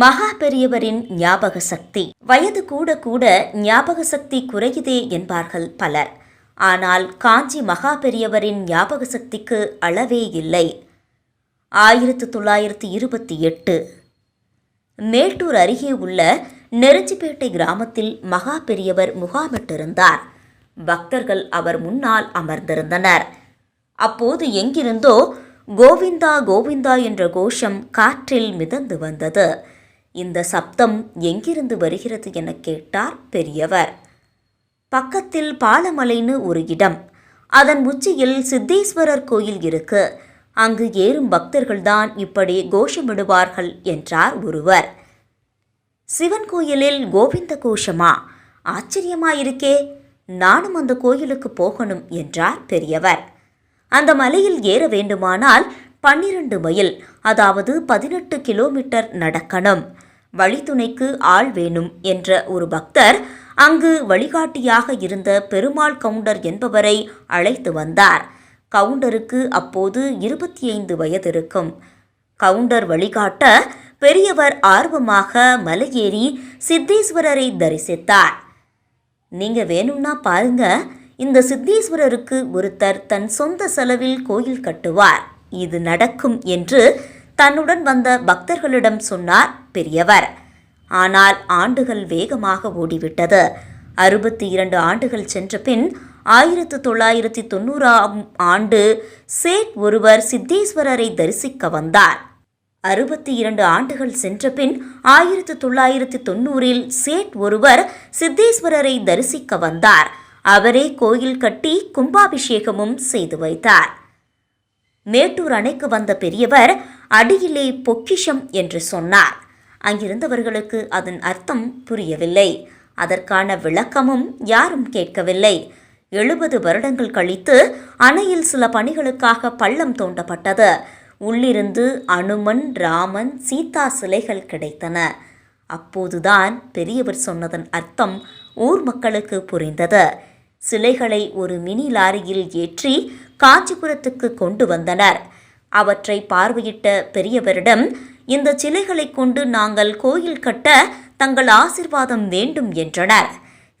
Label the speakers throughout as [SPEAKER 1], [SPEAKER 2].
[SPEAKER 1] மகா பெரியவரின் ஞாபக சக்தி. வயது கூட கூட ஞாபக சக்தி குறையுதே என்பார்கள் பலர். ஆனால் காஞ்சி மகா பெரியவரின் ஞாபக சக்திக்கு அளவே இல்லை. ஆயிரத்து தொள்ளாயிரத்து இருபத்தி எட்டு. மேட்டூர் அருகே உள்ள நெருஞ்சிப்பேட்டை கிராமத்தில் மகா பெரியவர் முகாமிட்டிருந்தார். பக்தர்கள் அவர் முன்னால் அமர்ந்திருந்தனர். அப்போது எங்கிருந்தோ கோவிந்தா கோவிந்தா என்ற கோஷம் காற்றில் மிதந்து வந்தது. இந்த சப்தம் எங்கிருந்து வருகிறது என கேட்டார் பெரியவர். பக்கத்தில் பாலமலைன்னு ஒரு இடம். அதன் உச்சியில் சித்தேஸ்வரர் கோயில் இருக்கு. அங்கு ஏறும் பக்தர்கள்தான் இப்படி கோஷமிடுவார்கள் என்றார் ஒருவர். சிவன் கோயிலில் கோவிந்த கோஷமா? ஆச்சரியமாயிருக்கே. நானும் அந்த கோயிலுக்கு போகணும் என்றார் பெரியவர். அந்த மலையில் ஏற வேண்டுமானால் பன்னிரண்டு மைல் அதாவது பதினெட்டு கிலோமீட்டர் நடக்கணும். வழித்துணைக்கு ஆள் வேணும் என்ற ஒரு பக்தர் அங்கு வழிகாட்டியாக இருந்த பெருமாள் கவுண்டர் என்பவரை அழைத்து வந்தார். கவுண்டருக்கு அப்போது இருபத்தி ஐந்து வயது இருக்கும் கவுண்டர் வழிகாட்ட பெரியவர் ஆர்வமாக மலையேறி சித்தீஸ்வரரை தரிசித்தார். நீங்க வேணும்னா பாருங்க இந்த சித்தீஸ்வரருக்கு ஒருத்தர் தன் சொந்த செலவில் கோயில் கட்டுவார். இது நடக்கும் என்று தன்னுடன் வந்த பக்தர்களிடம் சொன்னார் பெரியவர் ஆனால் ஆண்டுகள் வேகமாக ஓடிவிட்டது. அறுபத்தி இரண்டு ஆண்டுகள் சென்ற பின் ஆயிரத்து தொள்ளாயிரத்தி தொண்ணூறாம் ஆண்டு சேட் ஒருவர் சித்தேஸ்வரரை தரிசிக்க வந்தார். அறுபத்தி இரண்டு ஆண்டுகள் சென்ற பின் ஆயிரத்து தொள்ளாயிரத்தி தொண்ணூறில் சேட் ஒருவர் சித்தேஸ்வரரை தரிசிக்க வந்தார். அவரே கோயில் கட்டி கும்பாபிஷேகமும் செய்து வைத்தார். மேட்டூர் அணைக்கு வந்த பெரியவர் அடியிலே பொக்கிஷம் என்று சொன்னார். அங்கிருந்தவர்களுக்கு அதன் அர்த்தம் புரியவில்லை. அதற்கான விளக்கமும் யாரும் கேட்கவில்லை. எழுபது வருடங்கள் கழித்து அணையில் சில பணிகளுக்காக பள்ளம் தோண்டப்பட்டது. உள்ளிருந்து அனுமன் ராமன் சீதா சிலைகள் கிடைத்தன. அப்போதுதான் பெரியவர் சொன்னதன் அர்த்தம் ஊர் மக்களுக்கு புரிந்தது. சிலைகளை ஒரு மினி லாரியில் ஏற்றி காஞ்சிபுரத்துக்கு கொண்டு வந்தனர். அவற்றை பார்வையிட்ட பெரியவரிடம் இந்த சிலைகளை கொண்டு நாங்கள் கோயில் கட்ட தங்கள் ஆசிர்வாதம் வேண்டும் என்றனர்.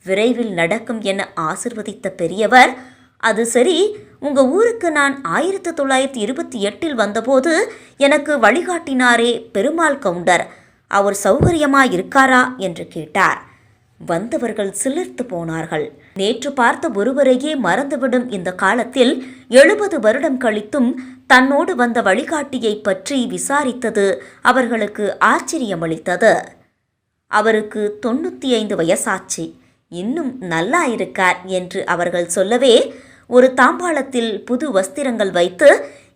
[SPEAKER 1] விரைவில் நடக்கும் என ஆசிர்வதித்த பெரியவர் அது சரி உங்க ஊருக்கு நான் ஆயிரத்து தொள்ளாயிரத்தி இருபத்தி எட்டில் வந்தபோது எனக்கு வழிகாட்டினாரே பெருமாள் கவுண்டர். அவர் சௌகரியமா இருக்காரா என்று கேட்டார். வந்தவர்கள் சிலிர்த்து போனார்கள். நேற்று பார்த்த ஒருவரையே மறந்துவிடும் இந்த காலத்தில் எழுபது வருடம் கழித்தும் தன்னோடு வந்த வழிகாட்டியை பற்றி விசாரித்தது அவர்களுக்கு ஆச்சரியமளித்தது. அவருக்கு தொண்ணூற்றி ஐந்து வயசாச்சு. இன்னும் நல்லா இருக்கார் என்று அவர்கள் சொல்லவே ஒரு தாம்பாளத்தில் புது வஸ்திரங்கள் வைத்து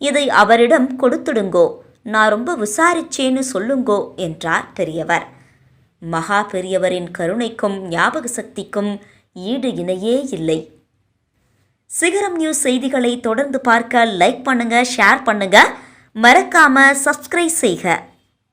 [SPEAKER 1] இதை அவரிடம் கொடுத்துடுங்கோ நான் ரொம்ப விசாரிச்சேன்னு சொல்லுங்கோ என்றார் பெரியவர். மகா பெரியவரின் கருணைக்கும் ஞாபக சக்திக்கும் ஈடு இணையே இல்லை. சிகரம் நியூஸ் செய்திகளை தொடர்ந்து பார்க்க லைக் பண்ணுங்க ஷேர் பண்ணுங்க. மறக்காம சப்ஸ்கிரைப் செய்க.